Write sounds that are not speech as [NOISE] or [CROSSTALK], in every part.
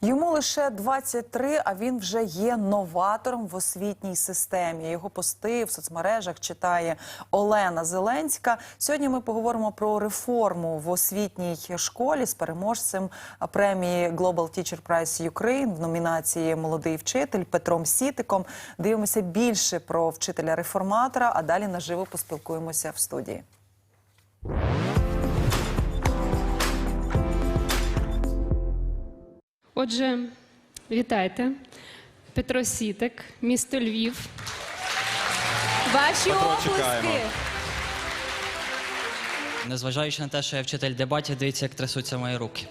Йому лише 23, а він вже є новатором в освітній системі. Його пости в соцмережах читає Олена Зеленська. Сьогодні ми поговоримо про реформу в освітній школі з переможцем премії Global Teacher Prize Ukraine в номінації Молодий вчитель Петром Сітиком. Дивимося більше про вчителя реформатора, а далі наживо поспілкуємося в студії. Отже, вітайте. Петро Сітик, місто Львів. Ваші чекаємо. оплески. Незважаючи на те, що я вчитель дебатів, дивіться, як трясуться мої руки.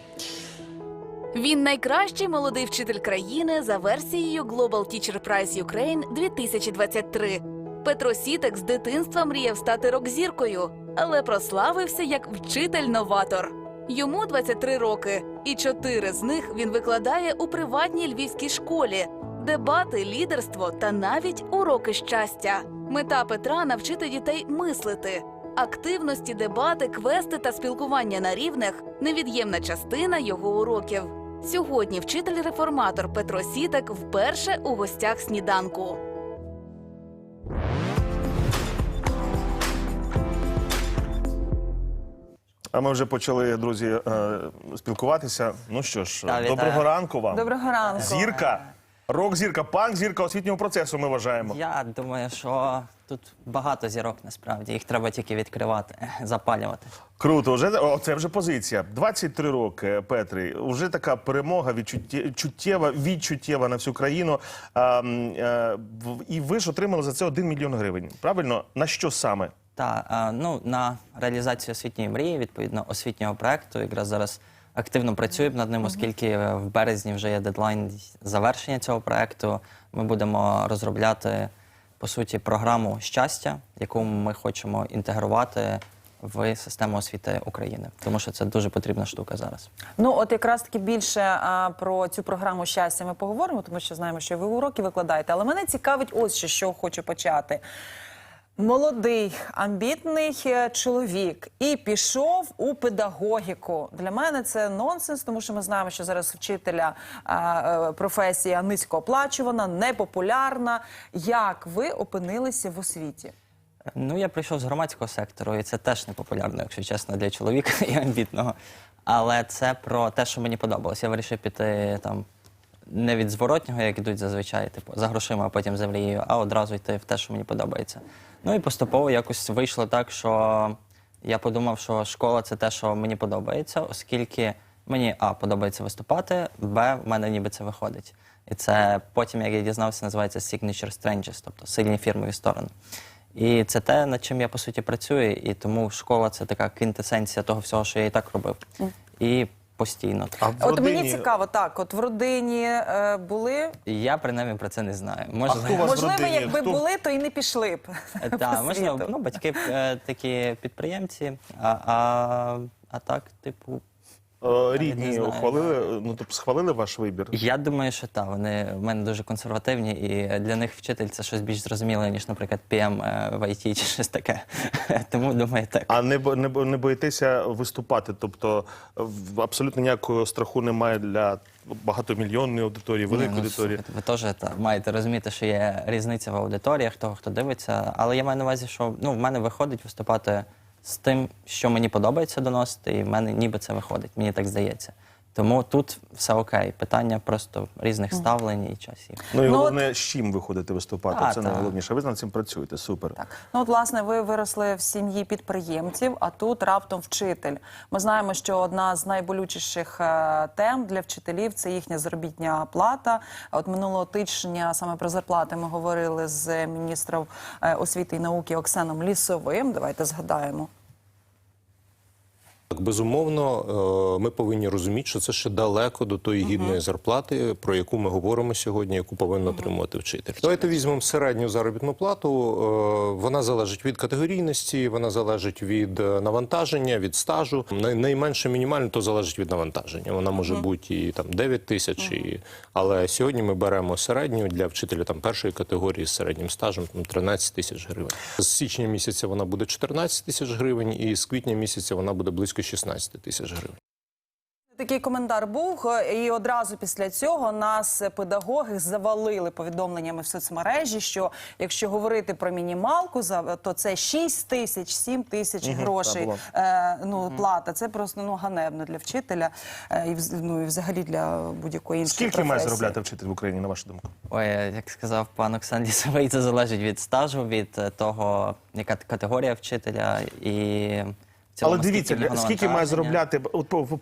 Він найкращий молодий вчитель країни за версією Global Teacher Prize Ukraine 2023. Петро Сітек з дитинства мріяв стати рок-зіркою, але прославився як вчитель-новатор. Йому 23 роки, і чотири з них він викладає у приватній львівській школі. Дебати, лідерство та навіть уроки щастя. Мета Петра навчити дітей мислити. Активності, дебати, квести та спілкування на рівнях невід'ємна частина його уроків. Сьогодні вчитель-реформатор Петро Сітек вперше у гостях сніданку. А ми вже почали, друзі, е, спілкуватися. Ну що ж, Та, вітаю. доброго ранку вам. Доброго ранку. Зірка, рок-зірка, панк-зірка освітнього процесу. Ми вважаємо. Я думаю, що тут багато зірок насправді. Їх треба тільки відкривати, запалювати. Круто, вже о, це вже позиція. 23 роки, Петрий. Вже така перемога відчутє- чуттєва, відчуттєва на всю країну. А, м, е, в- і ви ж отримали за це 1 мільйон гривень. Правильно? На що саме? Та ну на реалізацію освітньої мрії, відповідно, освітнього проекту, якраз зараз активно працюємо над ним, оскільки е, в березні вже є дедлайн завершення цього проекту. Ми будемо розробляти по суті програму щастя, яку ми хочемо інтегрувати в систему освіти України, тому що це дуже потрібна штука зараз. Ну, от якраз таки більше а, про цю програму щастя ми поговоримо, тому що знаємо, що ви уроки викладаєте. Але мене цікавить ось що, що хочу почати. Молодий, амбітний е, чоловік і пішов у педагогіку. Для мене це нонсенс, тому що ми знаємо, що зараз вчителя а, е, професія низькооплачувана, непопулярна. Як ви опинилися в освіті? Ну, я прийшов з громадського сектору, і це теж не популярно, якщо чесно, для чоловіка [LAUGHS] і амбітного. Але це про те, що мені подобалось. Я вирішив піти там не від зворотнього, як ідуть зазвичай, типу, за грошима, а потім мрією, а одразу йти в те, що мені подобається. Ну і поступово якось вийшло так, що я подумав, що школа це те, що мені подобається, оскільки мені А подобається виступати, Б, в мене ніби це виходить. І це потім, як я дізнався, називається Signature Strengths, тобто сильні фірмові сторони. І це те, над чим я по суті працюю, і тому школа це така квінтесенція того всього, що я і так робив. І постійно. А в От мені цікаво, так от в родині е, були І я принаймні про це не знаю. А Можливо, хто у вас в можливо, родині? якби Хто- були, то і не пішли б. Е, [LAUGHS] по Так, можливо, світу. ну, батьки е, такі підприємці, а, а, а так, типу, Е, не Рідні знаю. ухвалили, ну тобто схвалили ваш вибір. я думаю, що так, вони в мене дуже консервативні, і для них вчитель це щось більш зрозуміле, ніж, наприклад, PM е, в IT чи щось таке. [LAUGHS] Тому думаю, так. А не, бо- не, бо- не боїтеся виступати? Тобто в- абсолютно ніякого страху немає для багатомільйонної аудиторії, великої Ні, ну, аудиторії. слухайте, Ви теж та, маєте розуміти, що є різниця в аудиторіях, того, хто дивиться. Але я маю на увазі, що ну, в мене виходить виступати з тим, що мені подобається доносити, і в мене ніби це виходить, мені так здається. Тому тут все окей. Питання просто різних ставлень і часів. Ну і Ну, головне, з чим ви ходите виступати. А, це так. найголовніше. Ви над цим працюєте. Супер. Так, Ну, от, власне, ви виросли в сім'ї підприємців, а тут раптом вчитель. Ми знаємо, що одна з найболючіших е, тем для вчителів це їхня заробітня плата. От минулого тижня саме про зарплати ми говорили з міністром е, освіти і науки Оксаном Лісовим. Давайте згадаємо. Так, безумовно, е, ми повинні розуміти, що це ще далеко до тої гідної зарплати, про яку ми говоримо сьогодні, яку повинен отримувати вчитель. Давайте візьмемо середню заробітну плату. Е, Вона залежить від категорійності, вона залежить від е, навантаження, від стажу. Найменше мінімально то залежить від навантаження. Вона може бути і там 9 тисяч, і... але сьогодні ми беремо середню для вчителя там першої категорії з середнім стажем там 13 тисяч гривень. З січня місяця вона буде 14 тисяч гривень, і з квітня місяця вона буде близько 16 тисяч гривень. Такий коментар був, е, і одразу після цього нас е, педагоги завалили повідомленнями в соцмережі, що якщо говорити про мінімалку, за- то це 6 тисяч, 7 тисяч грошей. Е, ну, плата. Це просто ну, ганебно для вчителя е, і, ну, і взагалі для будь-якої іншої Скільки має заробляти вчитель в Україні, на вашу думку? Ой, як сказав пан Оксан Лісовий, це залежить від стажу, від е, того, яка категорія вчителя і цілому, Але дивіться, скільки має заробляти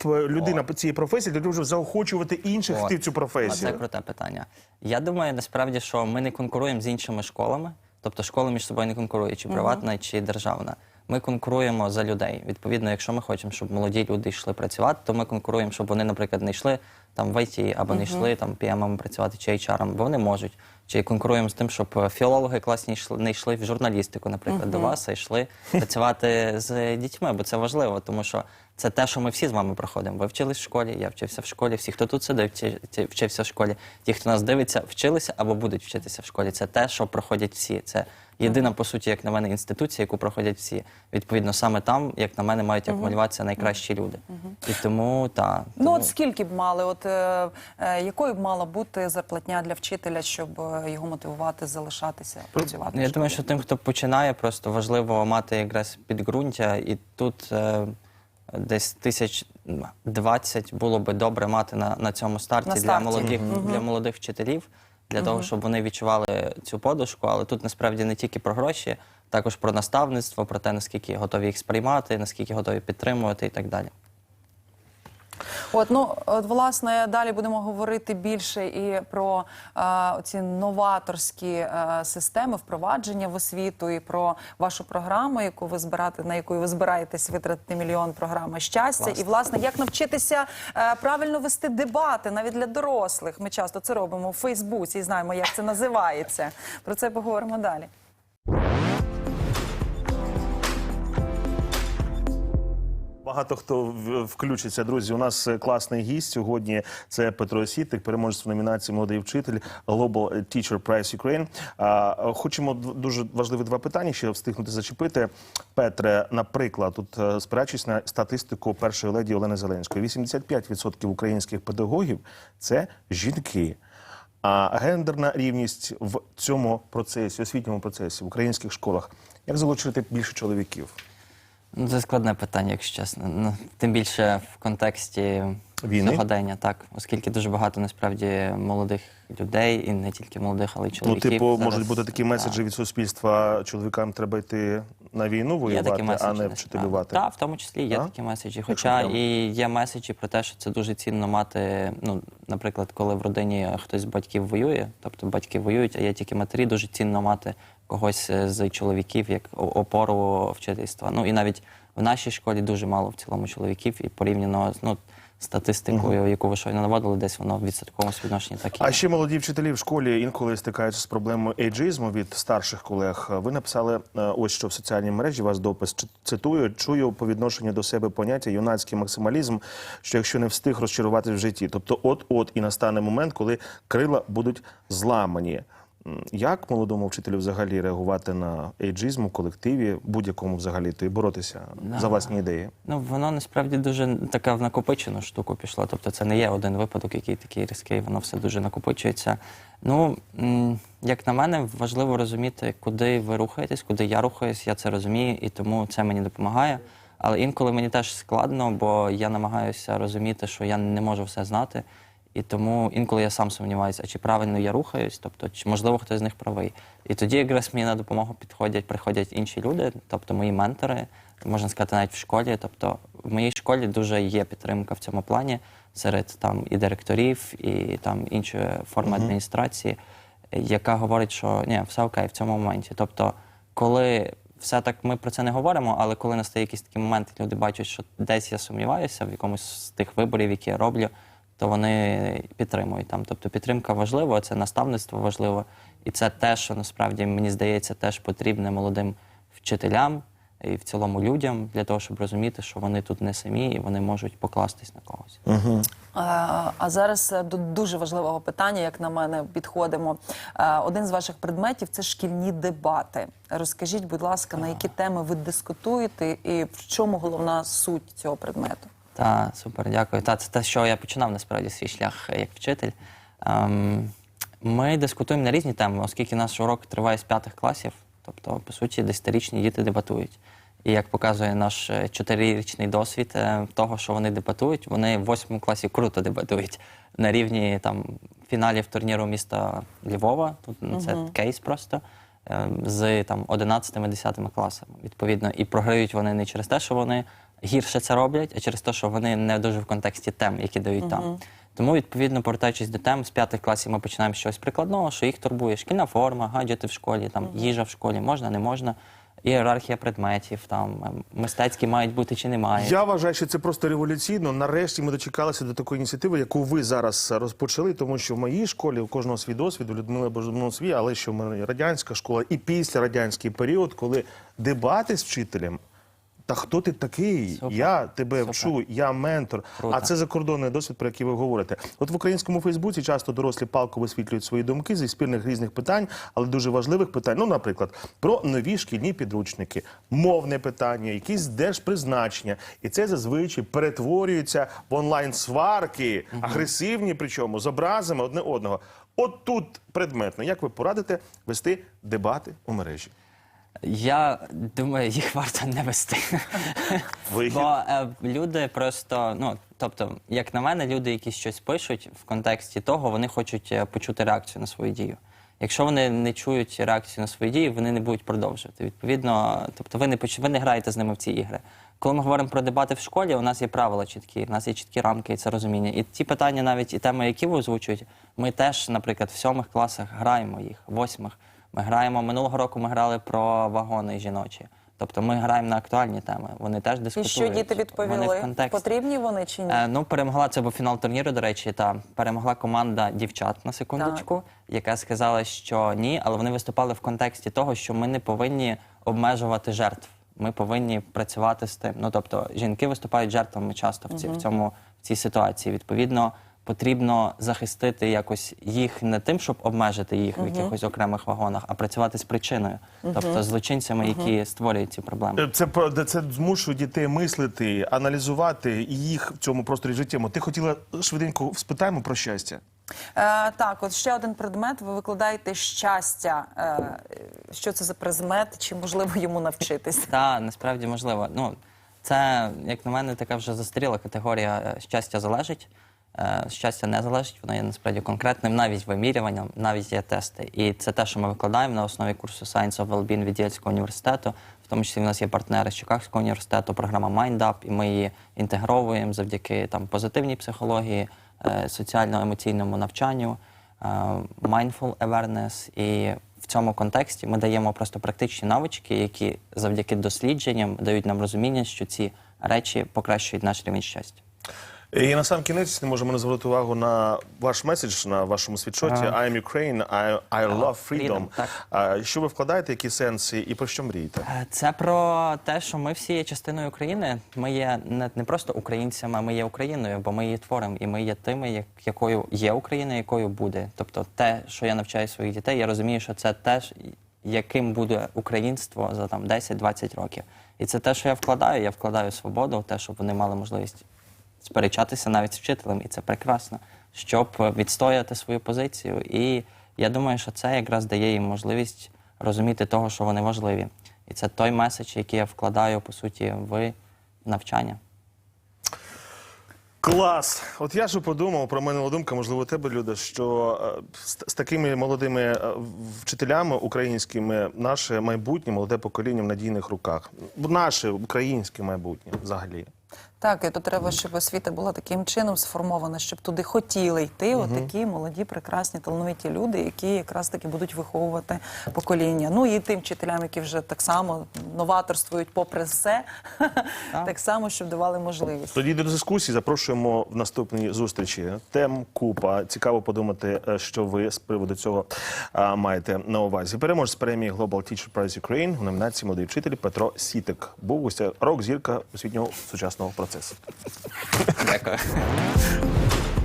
людина по цієї професії, для того, щоб заохочувати інших От. йти в цю професію? Це професію. круте питання. Я думаю, насправді, що ми не конкуруємо з іншими школами, тобто школи між собою не конкурують, чи приватна, чи державна. Ми конкуруємо за людей. Відповідно, якщо ми хочемо, щоб молоді люди йшли працювати, то ми конкуруємо, щоб вони, наприклад, не йшли там в IT, або не йшли там PM працювати чи HR, бо вони можуть. Чи конкуруємо з тим, щоб е, філологи класні йшли, не йшли в журналістику, наприклад, до вас, а йшли працювати з дітьми, бо це важливо, тому що це те, що ми всі з вами проходимо. Ви вчились в школі, я вчився в школі, всі, хто тут сидить, вчи- вчився в школі. Ті, хто нас дивиться, вчилися або будуть вчитися в школі. Це те, що проходять всі. Це єдина, по суті, як на мене, інституція, яку проходять всі. Відповідно, саме там, як на мене, мають акумулюватися найкращі люди. І тому та Ну от скільки б мали, от е, е, якою б мала бути зарплатня для вчителя, щоб е, його мотивувати залишатися працювати? Ну, Я думаю, що тим, хто починає, просто важливо мати якраз підґрунтя, і тут е, десь тисяч двадцять було би добре мати на, на цьому старті, На для молодих для молодих вчителів, для того, щоб вони відчували цю подушку. Але тут насправді не тільки про гроші, також про наставництво, про те, наскільки готові їх сприймати, наскільки готові підтримувати і так далі. От ну от власне далі будемо говорити більше і про е, ці новаторські е, системи впровадження в освіту, і про вашу програму, яку ви збирати на яку ви збираєтесь витратити мільйон програма щастя, і власне як навчитися е, правильно вести дебати навіть для дорослих. Ми часто це робимо в Фейсбуці і знаємо, як це називається. Про це поговоримо далі. Багато хто включиться, друзі. У нас е, класний гість сьогодні. Це Петро Сітик, переможець в номінації Молодий вчитель Global Teacher Prize Ukraine. Е, Хочемо дуже важливі два питання ще встигнути зачепити. Петре, наприклад, тут е, спираючись на статистику першої леді Олени Зеленської, 85% українських педагогів це жінки. А гендерна рівність в цьому процесі, освітньому процесі в українських школах, як залучити більше чоловіків? Ну, це складне питання, якщо чесно. Ну, тим більше в контексті Війни? сьогодення, так, оскільки дуже багато насправді молодих людей, і не тільки молодих, але й Ну, чоловіків. типу, зараз, можуть бути такі меседжі від суспільства. Чоловікам треба йти на війну воювати, меседжі, а не вчителювати. Так, в тому числі є Так? такі меседжі. Хоча і є меседжі про те, що це дуже цінно мати. Ну, наприклад, коли в родині хтось з батьків воює, тобто батьки воюють, а є тільки матері, дуже цінно мати когось е, з чоловіків як опору вчительства. Ну і навіть в нашій школі дуже мало в цілому чоловіків, і порівняно з ну, статистикою, яку ви щойно наводили, десь воно в відсотковому співвідношенні так і А є. ще молоді вчителі в школі інколи стикаються з проблемою ейджизму від старших колег. Ви написали е, ось що в соціальній мережі. Вас допис цитую. Чую по відношенню до себе поняття юнацький максималізм, що якщо не встиг розчарувати в житті, тобто от-от і настане момент, коли крила будуть зламані. Як молодому вчителю взагалі реагувати на ейджизм у колективі, будь-якому взагалі то і боротися за власні ідеї? Ну, воно насправді дуже така в накопичену штуку пішло. Тобто це не є один випадок, який такий різкий, воно все дуже накопичується. Ну, як на мене, важливо розуміти, куди ви рухаєтесь, куди я рухаюсь, я це розумію, і тому це мені допомагає. Але інколи мені теж складно, бо я намагаюся розуміти, що я не можу все знати. І тому інколи я сам сумніваюся, а чи правильно я рухаюсь, тобто, чи можливо хтось з них правий. І тоді якраз мені на допомогу підходять, приходять інші люди, тобто мої ментори, можна сказати, навіть в школі. Тобто в моїй школі дуже є підтримка в цьому плані серед там і директорів, і там іншої форми адміністрації, яка говорить, що ні, все окей в цьому моменті. Тобто, коли все так ми про це не говоримо, але коли настає якийсь такий момент, люди бачать, що десь я сумніваюся в якомусь з тих виборів, які я роблю, то вони підтримують там. Тобто підтримка важлива, це наставництво важливо. І це те, що насправді мені здається, теж потрібне молодим вчителям і в цілому людям для того, щоб розуміти, що вони тут не самі і вони можуть покластись на когось. А, а зараз е, до дуже важливого питання, як на мене, підходимо. Е, Один з ваших предметів це шкільні дебати. Розкажіть, будь ласка, на які теми ви дискутуєте і в чому головна суть цього предмету? Та супер, дякую. Та це те, що я починав насправді свій шлях як вчитель. Ем, ми дискутуємо на різні теми, оскільки наш урок триває з п'ятих класів, тобто, по суті, десятирічні діти дебатують. І як показує наш е, чотирирічний досвід е, того, що вони дебатують, вони в восьмому класі круто дебатують на рівні там фіналів турніру міста Львова. Тут ну, це кейс просто е, з там 11-10 класами. Відповідно, і програють вони не через те, що вони гірше це роблять, а через те, що вони не дуже в контексті тем, які дають там. Тому, відповідно, повертаючись до тем, з п'ятих класів ми починаємо щось прикладного, що їх турбує шкільна форма, гаджети в школі, там їжа в школі, можна, не можна, ієрархія предметів, там ем, мистецькі мають бути чи не мають. Я вважаю, що це просто революційно. Нарешті ми дочекалися до такої ініціативи, яку ви зараз розпочали, тому що в моїй школі у кожного свій досвід, у Людмили Божумно свій, але що в мене радянська школа і після радянський період, коли дебати з вчителем. Та хто ти такий? Супер. Я тебе Супер. вчу, я ментор. Круто. А це закордонний досвід, про який ви говорите. От в українському Фейсбуці часто дорослі палко висвітлюють свої думки зі спільних різних питань, але дуже важливих питань. Ну, наприклад, про нові шкільні підручники, мовне питання, якісь держпризначення. І це зазвичай перетворюється в онлайн сварки, агресивні, причому з образами одне одного. От тут предметно, як ви порадите вести дебати у мережі? Я думаю, їх варто не вести. [LAUGHS] Вихід. Бо е, люди просто, ну тобто, як на мене, люди, які щось пишуть в контексті того, вони хочуть е, почути реакцію на свою дію. Якщо вони не чують реакцію на свої дії, вони не будуть продовжувати. Відповідно, тобто ви не поч... ви не граєте з ними в ці ігри. Коли ми говоримо про дебати в школі, у нас є правила чіткі, у нас є чіткі рамки і це розуміння. І ті питання, навіть і теми, які ви озвучуєте, ми теж, наприклад, в сьомих класах граємо їх, в восьмих. Ми граємо минулого року. Ми грали про вагони жіночі. Тобто ми граємо на актуальні теми. Вони теж І що діти Вони в відповіли? контексті. Потрібні вони чи ні? Е, ну, перемогла це був фінал турніру, до речі, та перемогла команда дівчат на секундочку, яка сказала, що ні, але вони виступали в контексті того, що ми не повинні обмежувати жертв. Ми повинні працювати з тим. Ну тобто, жінки виступають жертвами часто в, ці, в цьому в цій ситуації. Відповідно, потрібно захистити якось їх не тим, щоб обмежити їх в якихось окремих вагонах, а працювати з причиною, тобто з злочинцями, які створюють ці проблеми. Е, Це про- де це змушує дітей мислити, аналізувати і їх в цьому просторі життєвому. Ти хотіла швиденько спитаємо про щастя. Е, так, от ще один предмет. Ви викладаєте щастя. Е, що це за предмет? Чи можливо йому навчитись? Та насправді можливо. Ну це, як на мене, така вже застаріла категорія е, щастя залежить. Е, Щастя не залежить, воно є насправді конкретним, навіть вимірюванням, навіть є тести. І це те, що ми викладаємо на основі курсу Science of Wellbeing від Єльського університету. В тому числі в нас є партнери з Чикагського університету, програма MindUp, і ми її інтегровуємо завдяки там позитивній психології, е, соціально-емоційному навчанню, е, mindful awareness. І в цьому контексті ми даємо просто практичні навички, які завдяки дослідженням дають нам розуміння, що ці речі покращують наш рівень щастя. І на сам кінець не можемо не звернути увагу на ваш меседж на вашому світшоті I am Ukraine, I, I love freedom. freedom, так. А, Що ви вкладаєте, які сенси і про що мрієте? Е, Це про те, що ми всі є частиною України. Ми є не, не просто українцями, ми є Україною, бо ми її творимо, і ми є тими, як, якою є Україна, якою буде. Тобто, те, що я навчаю своїх дітей, я розумію, що це теж яким буде українство за там 10-20 років. І це те, що я вкладаю. Я вкладаю свободу, те, щоб вони мали можливість сперечатися навіть з вчителем, і це прекрасно, щоб відстояти свою позицію. І я думаю, що це якраз дає їм можливість розуміти того, що вони важливі. І це той меседж, який я вкладаю по суті в навчання. Клас! От я ж подумав про мене думка, можливо, у тебе, Люда, що е, з, з такими молодими е, вчителями українськими наше майбутнє, молоде покоління в надійних руках. Наше українське майбутнє взагалі. Так, і то треба, щоб освіта була таким чином сформована, щоб туди хотіли йти от такі молоді, прекрасні, талановиті люди, які якраз таки будуть виховувати покоління. Ну і тим вчителям, які вже так само новаторствують попри все, [LAUGHS] так само, щоб давали можливість. Тоді до дискусії запрошуємо в наступній зустрічі. Тем купа. Цікаво подумати, е, що ви з приводу цього а, маєте на увазі. Переможець з премії Global Teacher Prize Ukraine у номінації молодий вчитель Петро Сітик. Був гостя рок-зірка освітнього сучасного процесу. Дякую. [LAUGHS]